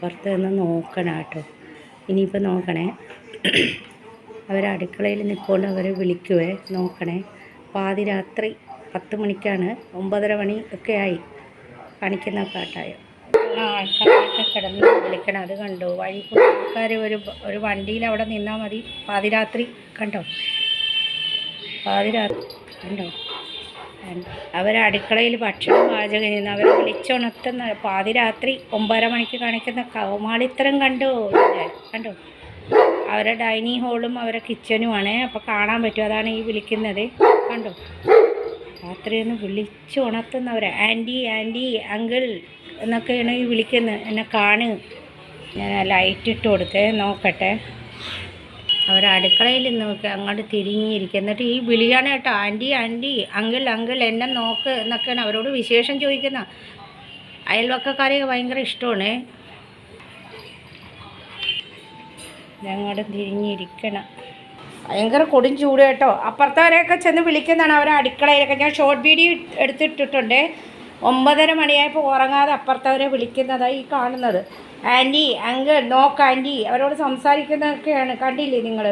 പുറത്ത് നിന്ന് നോക്കണം കേട്ടോ. ഇനിയിപ്പോൾ നോക്കണേ. അവർ അടുക്കളയിൽ നിൽക്കൊണ്ട് അവർ വിളിക്കുവേ. നോക്കണേ. പാതിരാത്രി പത്ത് മണിക്കാണ്. ഒമ്പതര മണി ഒക്കെ ആയി. കാണിക്കുന്ന പാട്ടായോ? ആൾക്കാരൊക്കെ കിടന്ന് വിളിക്കണം. അത് കണ്ടോ? വഴി ആൾക്കാർ ഒരു ഒരു വണ്ടിയിൽ അവിടെ നിന്നാൽ മതി. പാതിരാത്രി കണ്ടോ? പാതിരാത്രി കണ്ടോ? അവർ അടുക്കളയിൽ ഭക്ഷണം പാചകം ചെയ്യുന്നു അവർ വിളിച്ചുണർത്തുന്ന പാതിരാത്രി ഒമ്പതര മണിക്ക് കാണിക്കുന്ന കൗമാളിത്തരം കണ്ടോ. കണ്ടു. അവരുടെ ഡൈനിങ് ഹോളും അവരുടെ കിച്ചനുമാണ് അപ്പോൾ കാണാൻ പറ്റും. അതാണ് ഈ വിളിക്കുന്നത്. കണ്ടോ. രാത്രി വിളിച്ചു ഉണർത്തുന്നവർ ആന്റി ആന്റി അങ്കിൾ എന്നൊക്കെയാണ് ഈ വിളിക്കുന്നത്. എന്നെ കാണ്. ഞാൻ ലൈറ്റ് ഇട്ട് കൊടുത്തേ. നോക്കട്ടെ. അവർ അടുക്കളയിൽ നോക്കി അങ്ങോട്ട് തിരിഞ്ഞിരിക്കുക. എന്നിട്ട് ഈ വിളിയാണ് കേട്ടോ ആന്റി ആന്റി അങ്കിൾ അങ്കിൾ എന്നെ നോക്ക് എന്നൊക്കെയാണ് അവരോട് വിശേഷം ചോദിക്കുന്ന അയൽവക്കക്കാരെയൊക്കെ ഭയങ്കര ഇഷ്ടമാണ്. ഞങ്ങളുടെ തിരിഞ്ഞിരിക്കണം. ഭയങ്കര കൊടും ചൂട് കേട്ടോ. അപ്പുറത്തവരെയൊക്കെ ചെന്ന് വിളിക്കുന്നതാണ് അവരെ അടുക്കളയിലൊക്കെ. ഞാൻ ഷോർട്ട് വീഡിയോ എടുത്തിട്ടിട്ടുണ്ട്. ഒമ്പതര മണിയായപ്പോൾ ഉറങ്ങാതെ അപ്പുറത്തവരെ വിളിക്കുന്നതായി ഈ കാണുന്നത്. ആന്റി അങ്കിൾ നോക്ക് ആന്റി അവരോട് സംസാരിക്കുന്നതൊക്കെയാണ് കണ്ടില്ലേ നിങ്ങൾ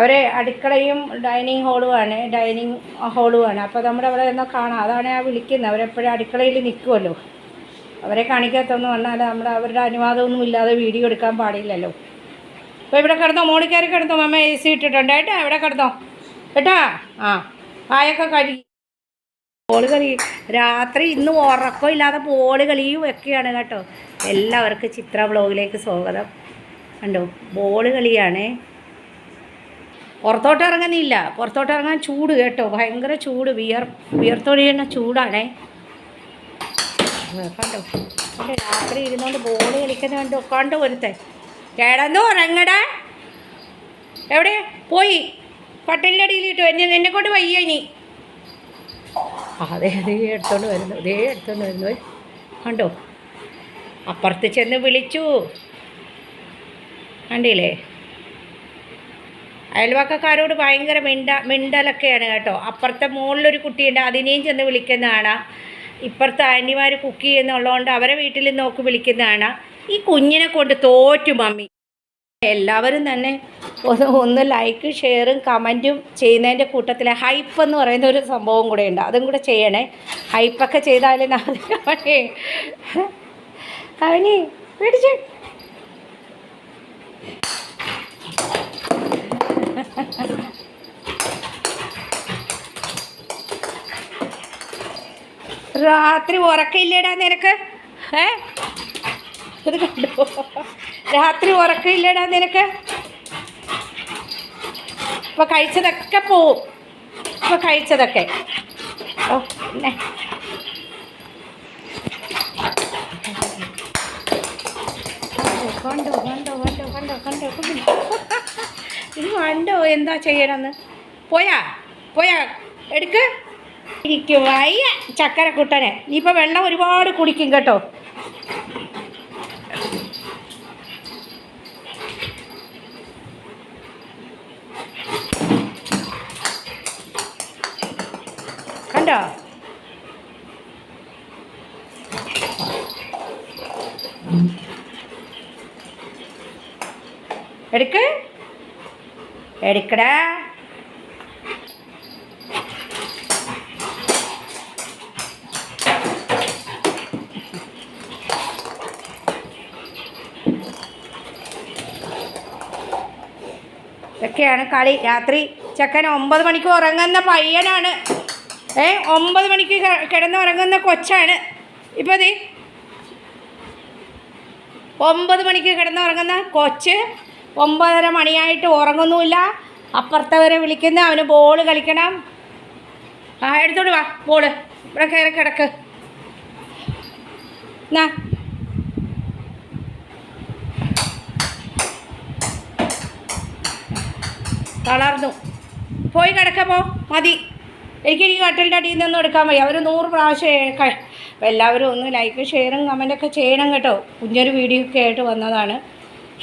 അവർ അടുക്കളയും ഡൈനിങ് ഹോളുമാണ് ഡൈനിങ് ഹോളുമാണ്. അപ്പോൾ നമ്മുടെ അവിടെ നിന്ന് കാണാം. അതാണ് ഞാൻ വിളിക്കുന്നത്. അവരെപ്പോഴും അടുക്കളയിൽ നിൽക്കുമല്ലോ അവരെ കാണിക്കാത്തൊന്നും വന്നാൽ നമ്മുടെ അവരുടെ അനുവാദമൊന്നും ഇല്ലാതെ വീഡിയോ എടുക്കാൻ പാടില്ലല്ലോ. അപ്പോൾ ഇവിടെ കിടന്നോ? കയറി കിടന്നോ? മമ്മ എ സി ഇട്ടിട്ടുണ്ട്. കേട്ടോ ഇവിടെ കിടന്നോ? കേട്ടാ ആ ആയൊക്കെ കഴുകി. ബോൾ കളി. രാത്രി ഇന്ന് ഉറക്കം ഇല്ലാതെ ബോൾ കളിയും ഒക്കെയാണ് കേട്ടോ. എല്ലാവർക്കും ചിത്ര ബ്ലോഗിലേക്ക് സ്വാഗതം. കണ്ടോ? ബോൾ കളിയാണ്. പുറത്തോട്ട് ഇറങ്ങുന്നില്ല. പുറത്തോട്ട് ഇറങ്ങാൻ ചൂട് കേട്ടോ. ഭയങ്കര ചൂട്. വിയർ വിയർത്തൊഴിയുന്ന ചൂടാണേ. കണ്ടോ? രാത്രി ഇരുന്നോണ്ട് ബോൾ കളിക്കുന്ന കണ്ടോ? കണ്ടോ ഒരുത്തെ കിടന്നു ഉറങ്ങടാ. എവിടെ? പോയി. പട്ടലിന്റെ അടിയിലിട്ടു എന്നെ എന്നെ കൊണ്ട് വയ്യ ഇനി. അതെ അതേ എടുത്തോണ്ട് വരുന്നു അതേ എടുത്തോണ്ട് വരുന്നു. കണ്ടോ? അപ്പുറത്ത് ചെന്ന് വിളിച്ചു. കണ്ടില്ലേ? അയൽവക്കക്കാരോട് ഭയങ്കര മിണ്ട മിണ്ടലൊക്കെയാണ് കേട്ടോ. അപ്പുറത്തെ മുകളിലൊരു കുട്ടിയുണ്ട് അതിനെയും ചെന്ന് വിളിക്കുന്നതാണ്. ഇപ്പുറത്തെ ആന്റിമാർ കുക്ക് ചെയ്യുന്നുള്ളതുകൊണ്ട് അവരെ വീട്ടിൽ നോക്കി വിളിക്കുന്നതാണ്. ഈ കുഞ്ഞിനെ കൊണ്ട് തോറ്റു മമ്മി. എല്ലാവരും തന്നെ ഒന്ന് ഒന്ന് ലൈക്ക് ഷെയറും കമന്റും ചെയ്യുന്നതിന്റെ കൂട്ടത്തിൽ ഹൈപ്പ് എന്ന് പറയുന്ന ഒരു സംഭവം കൂടെ ഉണ്ട്. അതും കൂടെ ചെയ്യണേ. ഹൈപ്പൊക്കെ ചെയ്താലേ അവനെ അവനെ പേടിച്ച്. രാത്രി ഉറക്കമില്ലേടാ നിനക്ക്? ഏ? രാത്രി ഉറക്കമില്ലേടാ നിനക്ക്? ഇപ്പൊ കഴിച്ചതൊക്കെ പോവും. ഇപ്പൊ കഴിച്ചതൊക്കെ. ഓ പിന്നെ കണ്ടോ കണ്ടോ കണ്ടോ കണ്ടോ കണ്ടോ ഇത് കണ്ടോ എന്താ ചെയ്യണമെന്ന്? പോയാ പോയാ എടുക്ക്. ഇരിക്കും വയ്യ ചക്കര കുട്ടനെ ഇനിയിപ്പോൾ വെള്ളം ഒരുപാട് കുടിക്കും കേട്ടോ കണ്ടോ എടുക്ക്. എടുക്കടാ. ഇതൊക്കെയാണ് കളി. രാത്രി ചക്കൻ ഒമ്പത് മണിക്ക് ഉറങ്ങുന്ന പയ്യനാണ്. ഏ ഒമ്പത് മണിക്ക് കിടന്ന് ഉറങ്ങുന്ന കൊച്ചാണ്. ഇപ്പോൾ ഇത് ഒമ്പത് മണിക്ക് കിടന്ന് ഉറങ്ങുന്ന കൊച്ച് ഒമ്പതര മണിയായിട്ട് ഉറങ്ങുന്നുമില്ല. അപ്പുറത്തവരെ വിളിക്കുന്ന അവന് ബോൾ കളിക്കണം. ആ എടുത്തോണ്ട് വാ ബോൾ ഇവിടെ കയറി കിടക്ക്. എന്നാ തളർന്നു. പോയി കിടക്കപ്പോ മതി. എനിക്ക് ഈ കട്ടിലിന്റെ അടിയിൽ നിന്നും എടുക്കാൻ വയ്യ. അവർ നൂറ് പ്രാവശ്യം എല്ലാവരും ഒന്ന് ലൈക്ക് ഷെയറും കമന്റൊക്കെ ചെയ്യണം കേട്ടോ. കുഞ്ഞൊരു വീഡിയോ ഒക്കെ ആയിട്ട് വന്നതാണ്.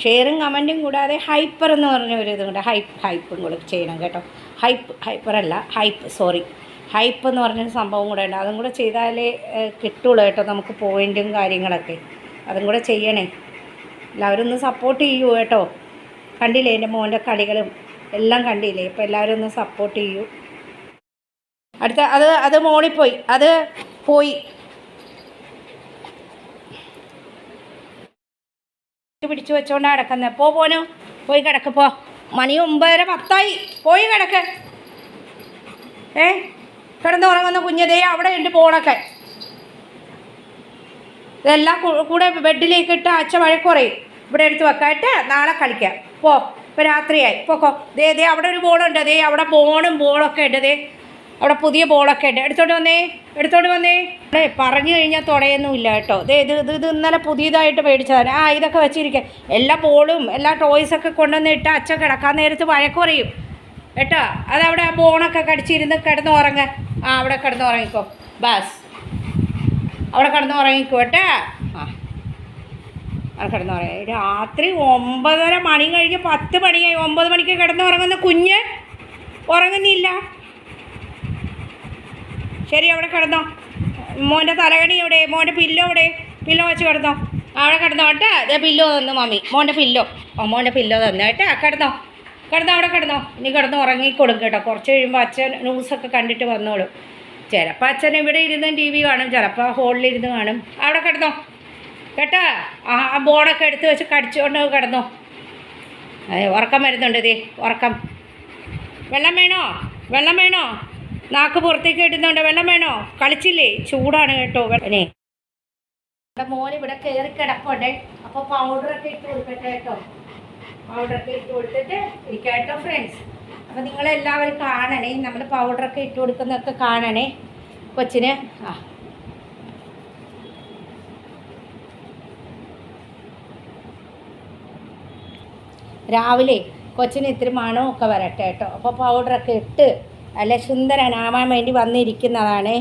ഷെയറും കമന്റും കൂടാതെ ഹൈപ്പർ എന്ന് പറഞ്ഞ ഒരു ഇതുണ്ട്. ഹൈപ്പ് ഹൈപ്പും കൂടെ ചെയ്യണം കേട്ടോ. ഹൈപ്പ് ഹൈപ്പർ അല്ല ഹൈപ്പ് സോറി. ഹൈപ്പ് എന്ന് പറഞ്ഞൊരു സംഭവം കൂടെ ഉണ്ട്. അതും കൂടെ ചെയ്താലേ കിട്ടുള്ളൂ കേട്ടോ നമുക്ക് പോയിന്റും കാര്യങ്ങളൊക്കെ. അതും കൂടെ ചെയ്യണേ. എല്ലാവരും ഒന്ന് സപ്പോർട്ട് ചെയ്യൂ കേട്ടോ. കണ്ടില്ലേ എന്റെ മോന്റെ കളികളും? എല്ലാം കണ്ടില്ലേ? ഇപ്പോൾ എല്ലാവരും ഒന്ന് സപ്പോർട്ട് ചെയ്യൂ. അടുത്ത അത് അത് മോളിൽ പോയി. അത് പോയി. പിടിച്ചു വെച്ചോണ്ടാ കിടക്കുന്നത് പോ പോനു പോയി കിടക്ക് പോ. മണി ഒമ്പതര പത്തായി. പോയി കിടക്ക്. ഏ? കിടന്ന് ഉറങ്ങുന്ന കുഞ്ഞതേ അവിടെ ഉണ്ട് പോണൊക്കെ ഇതെല്ലാം കൂടെ ബെഡിലേക്ക് ഇട്ട് അച്ഛ വഴക്കുറയും ഇവിടെ എടുത്ത് വെക്കായിട്ട് നാളെ കളിക്കാം. പോ. ഇപ്പോൾ രാത്രിയായി. പോക്കോ. ദേ ദേ അവിടെ ഒരു ബോളുണ്ട് ദേ അവിടെ ബോളും ബോളൊക്കെ ഉണ്ട്. ദേ അവിടെ പുതിയ ബോളൊക്കെ ഉണ്ട്. എടുത്തോണ്ട് വന്നേ എടുത്തോണ്ട് വന്നേ. അവിടെ പറഞ്ഞു കഴിഞ്ഞാൽ തുടയൊന്നുമില്ല കേട്ടോ. ഇത് ഇത് ഇത് ഇന്നലെ പുതിയതായിട്ട് മേടിച്ചതാണ്. ആ ഇതൊക്കെ വെച്ചിരിക്കുക എല്ലാ ബോളും എല്ലാ ടോയ്സൊക്കെ കൊണ്ടുവന്ന് ഇട്ട് അച്ഛൻ കിടക്കാൻ നേരത്ത് വഴക്ക് പറയും. കേട്ടോ? അതവിടെ ആ ബോണൊക്കെ കടിച്ചിരുന്ന് കിടന്ന് ഉറങ്ങ ആ അവിടെ കിടന്ന് ഉറങ്ങിക്കോ ബസ്. അവിടെ കിടന്ന് ഉറങ്ങിക്കോ കേട്ടോ? ആ. അവിടെ കിടന്ന് ഉറങ്ങി രാത്രി ഒമ്പതര മണി കഴിഞ്ഞ് പത്ത് മണിയായി. ഒമ്പത് മണിക്ക് കിടന്ന് ഉറങ്ങുന്ന കുഞ്ഞ് ഉറങ്ങുന്നില്ല. ശരി അവിടെ കിടന്നോ. മോന്റെ തലകണി എവിടെ? മോന്റെ പില്ലോ എവിടെ? പില്ലോ വെച്ച് കിടന്നോ. അവിടെ കിടന്നോ. കേട്ടോ. അതേ പില്ലോ തന്നു മമ്മി. മോന്റെ പില്ലോ ഓ മോന്റെ പില്ലോ തന്നു. കേട്ടോ. കിടന്നോ. കിടന്നോ അവിടെ കിടന്നോ. ഇനി കിടന്ന് ഉറങ്ങിക്കൊടുക്കും കേട്ടോ. കുറച്ച് കഴിയുമ്പോൾ അച്ഛൻ ന്യൂസൊക്കെ കണ്ടിട്ട് വന്നോളൂ. ചിലപ്പോൾ അച്ഛൻ ഇവിടെ ഇരുന്ന് ടി വി കാണും ചിലപ്പോൾ ഹോളിലിരുന്ന് കാണും. അവിടെ കിടന്നോ. കേട്ടാ. ആ ബോർഡൊക്കെ എടുത്ത് വെച്ച് കടിച്ചുകൊണ്ട് കിടന്നോ. അതെ ഉറക്കം വരുന്നുണ്ട് ഇതേ ഉറക്കം. വെള്ളം വേണോ? വെള്ളം വേണോ? നാക്ക് പുറത്തേക്ക് കിട്ടുന്നുണ്ട് വെള്ളം വേണോ? കളിച്ചില്ലേ? ചൂടാണ് കേട്ടോ. വെള്ളനെ നമ്മുടെ മോൻ ഇവിടെ കയറി കിടപ്പുണ്ട്. അപ്പോൾ പൗഡറൊക്കെ ഇട്ട് കൊടുക്കട്ടെ കേട്ടോ. പൗഡറൊക്കെ ഇട്ട് കൊടുത്തിട്ട് ഇരിക്കാം കേട്ടോ ഫ്രണ്ട്സ് അപ്പോൾ നിങ്ങളെല്ലാവരും കാണണേ. നമ്മൾ പൗഡറൊക്കെ ഇട്ട് കൊടുക്കുന്നൊക്കെ കാണണേ. കൊച്ചിന് ആ. രാവിലെ കൊച്ചിന് ഇത്തിരി മണമൊക്കെ വരട്ടെ കേട്ടോ. അപ്പോൾ പൗഡറൊക്കെ ഇട്ട് നല്ല സുന്ദരനാവാൻ വേണ്ടി വന്നിരിക്കുന്നതാണ്.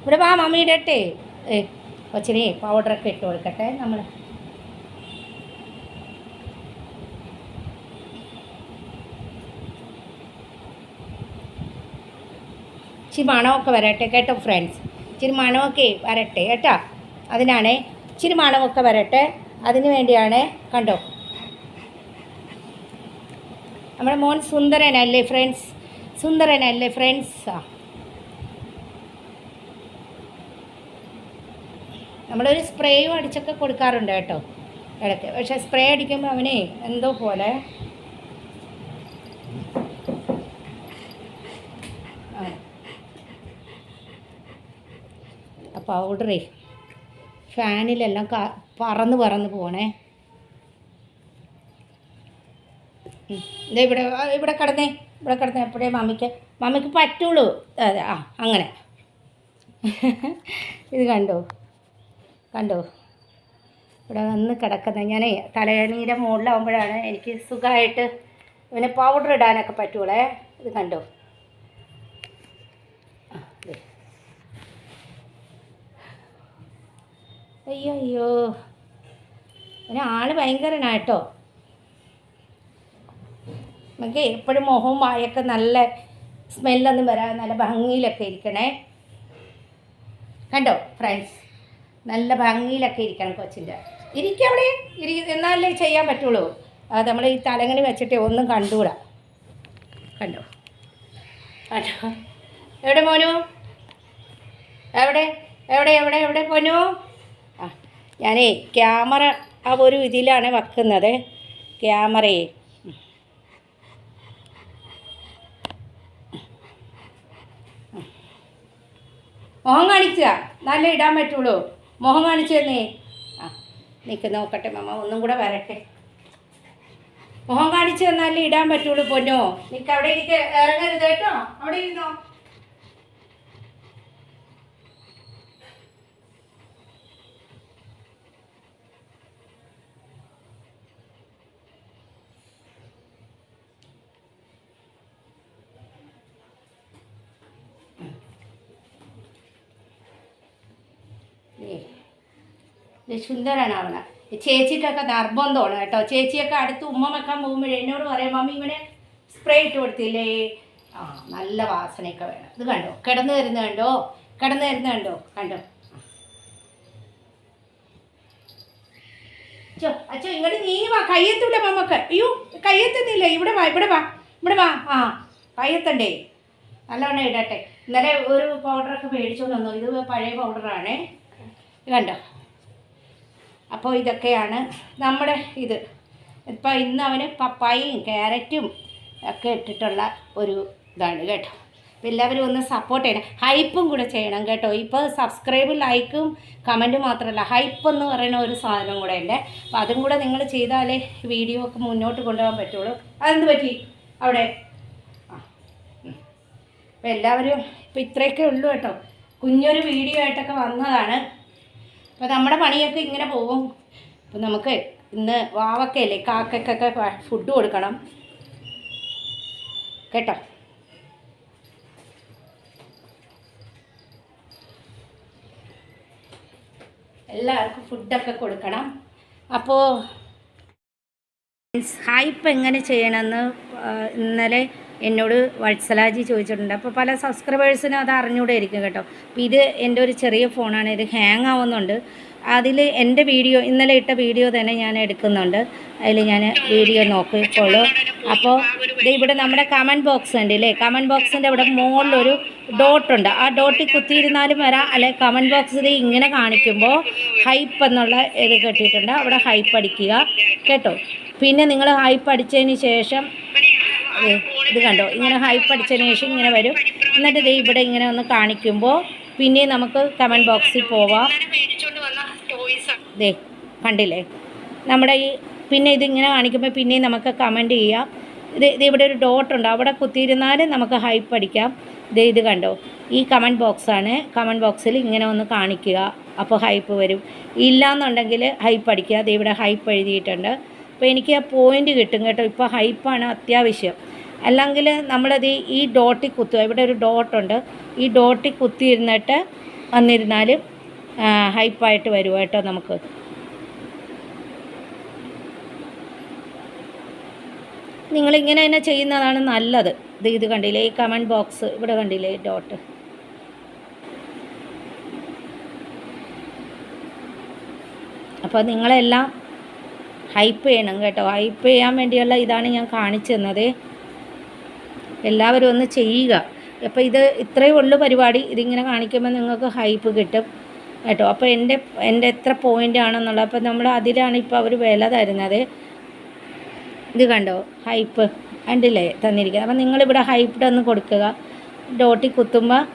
ഇവിടെ വാ മമ്മി ഇടട്ടെ. ഏ കൊച്ചിനെ പൗഡറൊക്കെ ഇട്ട് കൊടുക്കട്ടെ നമ്മൾ ഇച്ചിരി മണമൊക്കെ വരട്ടെ കേട്ടോ ഫ്രണ്ട്സ് ഇച്ചിരി മണമൊക്കെ വരട്ടെ കേട്ടോ. അതിനാണ് ഇച്ചിരി മണമൊക്കെ വരട്ടെ. അതിന് വേണ്ടിയാണ് കണ്ടോ നമ്മുടെ മോൻ സുന്ദരനല്ലേ ഫ്രണ്ട്സ് സുന്ദരനല്ലേ ഫ്രണ്ട്സ് ആ. നമ്മളൊരു സ്പ്രേയും അടിച്ചൊക്കെ കൊടുക്കാറുണ്ട് കേട്ടോ. ഇടയ്ക്ക്. പക്ഷെ സ്പ്രേ അടിക്കുമ്പോൾ അവനെ എന്തോ പോലെ. പൗഡറേ ഫാനിലെല്ലാം പറന്ന് പറന്ന് പോണേ. ദേ ഇവിടെ ഇവിടെ കിടന്നേ ഇവിടെ കിടന്നേ എപ്പോഴേ മമ്മിക്ക് മമ്മിക്ക് പറ്റുള്ളൂ. അതെ ആ അങ്ങനെ. ഇത് കണ്ടോ? കണ്ടോ? ഇവിടെ വന്ന് കിടക്കുന്നത് ഞാൻ തലയണീന്റെ മുകളിലാവുമ്പോഴാണ് എനിക്ക് സുഖമായിട്ട് ഇവന് പൗഡർ ഇടാനൊക്കെ പറ്റുള്ളേ. ഇത് കണ്ടോ. അയ്യോ അയ്യോ. പിന്നെ ആൾ ഭയങ്കരനാട്ടോ നമുക്ക് എപ്പോഴും മുഖവും വായൊക്കെ നല്ല സ്മെല്ലൊന്നും വരാതെ നല്ല ഭംഗിയിലൊക്കെ ഇരിക്കണേ. കണ്ടോ ഫ്രണ്ട്സ് നല്ല ഭംഗിയിലൊക്കെ ഇരിക്കണം കൊച്ചിന്റെ. ഇരിക്കവിടെ. ഇരി എന്നാലേ ചെയ്യാൻ പറ്റുള്ളൂ. അത് നമ്മൾ ഈ തലങ്ങണി വെച്ചിട്ട് ഒന്നും കണ്ടുകൂടാ കണ്ടോ? കണ്ടോ? എവിടെ മോനു? എവിടെ? എവിടെ എവിടെ എവിടെ പോനു ആ ഞാനേ ക്യാമറ ആ ഒരു ഇതിലാണ് വെക്കുന്നത്. ക്യാമറയെ. മുഖം കാണിക്കുക. നല്ല ഇടാൻ പറ്റുള്ളൂ. മുഖം കാണിച്ചു തന്നേ. ആ നിൽക്ക് നോക്കട്ടെ മമ്മ ഒന്നും കൂടെ വരട്ടെ. മുഖം കാണിച്ചു തന്നാലേ ഇടാൻ പറ്റുള്ളൂ പൊന്നോ. നിൽക്ക് അവിടെ ഇരിക്ക ഇറങ്ങരുത് കേട്ടോ. അവിടെ ഇരുന്നോ. സുന്ദരനാവണം ചേച്ചിക്കൊക്കെ നിർബന്ധമാണ് കേട്ടോ. ചേച്ചിയൊക്കെ അടുത്ത് ഉമ്മ വെക്കാൻ പോകുമ്പോഴേ എന്നോട് പറയാം മമ്മി ഇവനെ സ്പ്രേ ഇട്ട് കൊടുത്തില്ലേ? ആ നല്ല വാസനയൊക്കെ വേണം. ഇത് കണ്ടോ? കിടന്നു വരുന്ന കണ്ടോ? കിടന്നു വരുന്ന കണ്ടോ? കണ്ടോ? അച്ഛോ അച്ഛോ ഇങ്ങോട്ട് നീ വാ. കയ്യെത്തൂല മമ്മക്ക് അയ്യോ കയ്യെത്തുന്നില്ല. ഇവിടെ വാ ഇവിടെ വാ ഇവിടെ വാ. ആ കയ്യെത്തണ്ടേ. നല്ലവണ്ണം ഇടട്ടെ. ഇന്നലെ ഒരു പൗഡറൊക്കെ മേടിച്ചോണ്ട് വന്നു. ഇത് പഴയ പൗഡറാണേ കണ്ടോ? അപ്പോൾ ഇതൊക്കെയാണ് നമ്മുടെ ഇത്. ഇപ്പം ഇന്ന് അവന് പപ്പായയും ക്യാരറ്റും ഒക്കെ ഇട്ടിട്ടുള്ള ഒരു ഇതാണ് കേട്ടോ. അപ്പോൾ എല്ലാവരും ഒന്ന് സപ്പോർട്ട് ചെയ്യണം. ഹൈപ്പും കൂടെ ചെയ്യണം കേട്ടോ. ഇപ്പോൾ സബ്സ്ക്രൈബ് ലൈക്കും കമന്റും മാത്രമല്ല ഹൈപ്പ് എന്ന് പറയുന്ന ഒരു സാധനം കൂടെ ഉണ്ട്. അപ്പോൾ അതും കൂടെ നിങ്ങൾ ചെയ്താലേ വീഡിയോ ഒക്കെ മുന്നോട്ട് കൊണ്ടുപോകാൻ പറ്റുള്ളൂ. അതെന്ത് പറ്റി അവിടെ? അപ്പോൾ എല്ലാവരും ഇപ്പോൾ ഇത്രയൊക്കെ ഉള്ളൂ കേട്ടോ. കുഞ്ഞൊരു വീഡിയോ ആയിട്ടൊക്കെ വന്നതാണ്. അപ്പോൾ നമ്മുടെ പണിയൊക്കെ ഇങ്ങനെ പോകും. അപ്പോൾ നമുക്ക് ഇന്ന് വാവക്കയല്ലേ കാക്കയ്ക്കൊക്കെ ഫുഡ് കൊടുക്കണം. കേട്ടോ? എല്ലാവർക്കും ഫുഡൊക്കെ കൊടുക്കണം. അപ്പോൾ ഹൈപ്പ് എങ്ങനെ ചെയ്യണമെന്ന് ഇന്നലെ എന്നോട് വത്സലാജി ചോദിച്ചിട്ടുണ്ട്. അപ്പോൾ പല സബ്സ്ക്രൈബേഴ്സിനും അത് അറിഞ്ഞുകൂടെ ഇരിക്കും കേട്ടോ. അപ്പോൾ ഇത് എന്റെ ഒരു ചെറിയ ഫോണാണ്. ഇത് ഹാങ് ആവുന്നുണ്ട്. അതിൽ എന്റെ വീഡിയോ ഇന്നലെ ഇട്ട വീഡിയോ തന്നെ ഞാൻ എടുക്കുന്നുണ്ട്. അതിൽ ഞാൻ വീഡിയോ നോക്കിക്കോളൂ. അപ്പോൾ ഇത് ഇവിടെ നമ്മുടെ കമന്റ് ബോക്സ് ഉണ്ട് ഇല്ലേ? കമന്റ് ബോക്സിന്റെ ഇവിടെ മുകളിലൊരു ഡോട്ടുണ്ട് ആ ഡോട്ടിൽ കുത്തിയിരുന്നാലും വരാം. അല്ലെ കമന്റ് ബോക്സിൽ ഇങ്ങനെ കാണിക്കുമ്പോൾ ഹൈപ്പ് എന്നുള്ള ഇത് കെട്ടിയിട്ടുണ്ട്. അവിടെ ഹൈപ്പ് അടിക്കുക. കേട്ടോ? പിന്നെ നിങ്ങൾ ഹൈപ്പ് അടിച്ചതിന് ശേഷം ഇത് കണ്ടോ? ഇങ്ങനെ ഹൈപ്പ് അടിച്ചതിന് ശേഷം ഇങ്ങനെ വരും. എന്നിട്ട് ദേ ഇവിടെ ഇങ്ങനെ ഒന്ന് കാണിക്കുമ്പോൾ പിന്നെ നമുക്ക് കമന്റ് ബോക്സിൽ പോവാം. ദേ കണ്ടില്ലേ? നമ്മുടെ ഈ പിന്നെ ഇതിങ്ങനെ കാണിക്കുമ്പോൾ പിന്നെ നമുക്ക് കമന്റ് ചെയ്യാം. ഇത് ഇത് ഇവിടെ ഒരു ഡോട്ട് ഉണ്ട്. അവിടെ കുത്തിയിരുന്നാൽ നമുക്ക് ഹൈപ്പ് അടിക്കാം. ദേ ഇത് കണ്ടോ? ഈ കമന്റ് ബോക്സാണ് കമന്റ് ബോക്സിൽ ഇങ്ങനെ ഒന്ന് കാണിക്കുക. അപ്പോൾ ഹൈപ്പ് വരും. ഇല്ലയെന്നുണ്ടെങ്കിൽ ഹൈപ്പ് അടിക്കുക. ദേ ഇവിടെ ഹൈപ്പ് എഴുതിയിട്ടുണ്ട്. അപ്പോൾ എനിക്ക് ആ പോയിന്റ് കിട്ടും കേട്ടോ. ഇപ്പോൾ ഹൈപ്പാണ് അത്യാവശ്യം. അല്ലെങ്കിൽ നമ്മളത് ഈ ഡോട്ടിൽ കുത്തുക. ഇവിടെ ഒരു ഡോട്ടുണ്ട് ഈ ഡോട്ടിൽ കുത്തിയിരുന്നിട്ട് വന്നിരുന്നാൽ ഹൈപ്പായിട്ട് വരും കേട്ടോ നമുക്ക്. നിങ്ങളിങ്ങനെ തന്നെ ചെയ്യുന്നതാണ് നല്ലത്. ഇത് ഇത് കണ്ടില്ലേ? ഈ കമന്റ് ബോക്സ് ഇവിടെ കണ്ടില്ലേ? ഡോട്ട് അപ്പോൾ നിങ്ങളെല്ലാം ഹൈപ്പ് ചെയ്യണം കേട്ടോ. ഹൈപ്പ് ചെയ്യാൻ വേണ്ടിയുള്ള ഇതാണ് ഞാൻ കാണിച്ചു തന്നത് എല്ലാവരും ഒന്ന് ചെയ്യുക. അപ്പോൾ ഇത് ഇത്രയേ ഉള്ളൂ പരിപാടി. ഇതിങ്ങനെ കാണിക്കുമ്പോൾ നിങ്ങൾക്ക് ഹൈപ്പ് കിട്ടും കേട്ടോ. അപ്പോൾ എന്റെ എന്റെ എത്ര പോയിന്റ് ആണെന്നുള്ളത്. അപ്പോൾ നമ്മൾ അതിലാണ് ഇപ്പോൾ അവർ വില തരുന്നത്. ഇത് കണ്ടോ? ഹൈപ്പ് കണ്ടില്ലേ? തന്നിരിക്കുന്നത്. അപ്പം നിങ്ങളിവിടെ ഹൈപ്പ് ഒന്ന് കൊടുക്കുക. ഡോട്ടി കുത്തുമ്പോൾ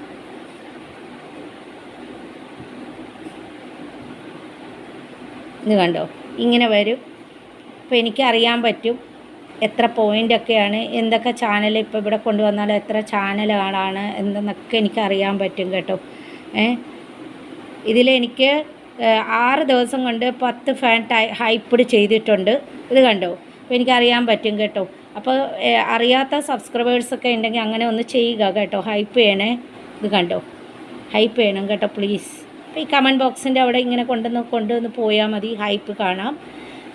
ഇത് കണ്ടോ? ഇങ്ങനെ വരും. അപ്പോൾ എനിക്കറിയാൻ പറ്റും എത്ര പോയിന്റൊക്കെയാണ് എന്തൊക്കെ ചാനൽ ഇപ്പോൾ ഇവിടെ കൊണ്ടുവന്നാൽ എത്ര ചാനലുകളാണ് എന്തെന്നൊക്കെ എനിക്ക് അറിയാൻ പറ്റും കേട്ടോ. ഏ? ഇതിലെനിക്ക് ആറ് ദിവസം കൊണ്ട് പത്ത് ഫാൻ ടൈ ഹൈപ്പിഡ് ചെയ്തിട്ടുണ്ട്. ഇത് കണ്ടോ? അപ്പോൾ എനിക്കറിയാൻ പറ്റും കേട്ടോ. അപ്പോൾ അറിയാത്ത സബ്സ്ക്രൈബേഴ്സൊക്കെ ഉണ്ടെങ്കിൽ അങ്ങനെ ഒന്ന് ചെയ്യുക കേട്ടോ. ഹൈപ്പ് ചെയ്യണേ. ഇത് കണ്ടോ? ഹൈപ്പ് ചെയ്യണം കേട്ടോ പ്ലീസ് അപ്പോൾ ഈ കമന്റ് ബോക്സിന്റെ അവിടെ ഇങ്ങനെ കൊണ്ടുവന്ന് കൊണ്ടുവന്ന് പോയാൽ മതി. ഹൈപ്പ് കാണാം.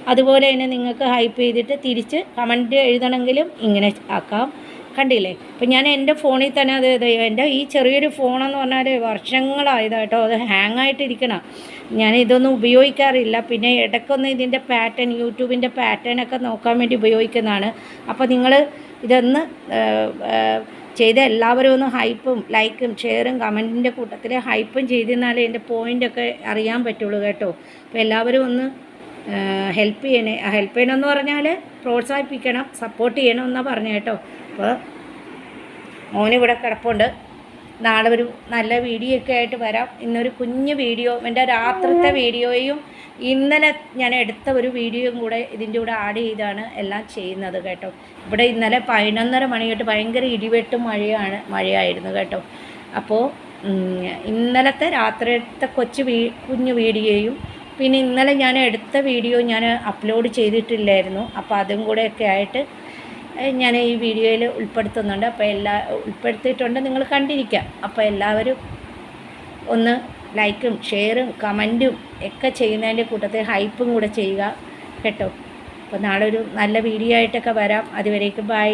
അതുപോലെ തന്നെ നിങ്ങൾക്ക് ഹൈപ്പ് ചെയ്തിട്ട് തിരിച്ച് കമന്റ് എഴുതണമെങ്കിലും ഇങ്ങനെ ആക്കാം. കണ്ടില്ലേ? അപ്പം ഞാൻ എന്റെ ഫോണിൽ തന്നെ അത് എന്റെ ഈ ചെറിയൊരു ഫോണെന്ന് പറഞ്ഞാൽ വർഷങ്ങളായതായിട്ടോ അത് ഹാങ് ആയിട്ടിരിക്കണം. ഞാൻ ഇതൊന്നും ഉപയോഗിക്കാറില്ല. പിന്നെ ഇടയ്ക്കൊന്ന് ഇതിന്റെ പാറ്റേൺ യൂട്യൂബിന്റെ പാറ്റേൺ ഒക്കെ നോക്കാൻ വേണ്ടി ഉപയോഗിക്കുന്നതാണ്. അപ്പോൾ നിങ്ങൾ ഇതൊന്ന് ചെയ്ത എല്ലാവരും ഒന്ന് ഹൈപ്പും ലൈക്കും ഷെയറും കമന്റിന്റെ കൂട്ടത്തിൽ ഹൈപ്പും ചെയ്തിരുന്നാലേ എന്റെ പോയിന്റൊക്കെ അറിയാൻ പറ്റുള്ളൂ കേട്ടോ. അപ്പോൾ എല്ലാവരും ഒന്ന് ഹെൽപ്പ് ചെയ്യണേ. ഹെൽപ്പ് ചെയ്യണമെന്ന് പറഞ്ഞാൽ പ്രോത്സാഹിപ്പിക്കണം സപ്പോർട്ട് ചെയ്യണം എന്നാണ് പറഞ്ഞു കേട്ടോ. അപ്പോൾ മോനിവിടെ കിടപ്പുണ്ട്. നാളെ ഒരു നല്ല വീഡിയോ ഒക്കെ ആയിട്ട് വരാം. ഇന്നൊരു കുഞ്ഞു വീഡിയോ എന്റെ രാത്രിത്തെ വീഡിയോയും ഇന്നലെ ഞാൻ എടുത്ത ഒരു വീഡിയോയും കൂടെ ഇതിന്റെ കൂടെ ആഡ് ചെയ്താണ് എല്ലാം ചെയ്യുന്നത് കേട്ടോ. ഇവിടെ ഇന്നലെ പതിനൊന്നര മണി തൊട്ട് ഭയങ്കര ഇടിവെട്ടും മഴയാണ് മഴയായിരുന്നു കേട്ടോ. അപ്പോൾ ഇന്നലത്തെ രാത്രിയത്തെ കൊച്ചു വീ കുഞ്ഞു വീഡിയോയും പിന്നെ ഇന്നലെ ഞാൻ എടുത്ത വീഡിയോ ഞാൻ അപ്ലോഡ് ചെയ്തിട്ടില്ലായിരുന്നു. അപ്പോൾ അതും കൂടെയൊക്കെ ആയിട്ട് ഞാൻ ഈ വീഡിയോയിൽ ഉൾപ്പെടുത്തുന്നുണ്ട്. അപ്പോൾ എല്ലാ ഉൾപ്പെടുത്തിയിട്ടുണ്ട് നിങ്ങൾ കണ്ടിരിക്കാം. അപ്പോൾ എല്ലാവരും ഒന്ന് ലൈക്കും ഷെയറും കമന്റും ഒക്കെ ചെയ്യുന്നതിന്റെ കൂട്ടത്തിൽ ഹൈപ്പും കൂടെ ചെയ്യുക കേട്ടോ. അപ്പോൾ നാളെ ഒരു നല്ല വീഡിയോ ആയിട്ടൊക്കെ വരാം. അതുവരേക്കും ബൈ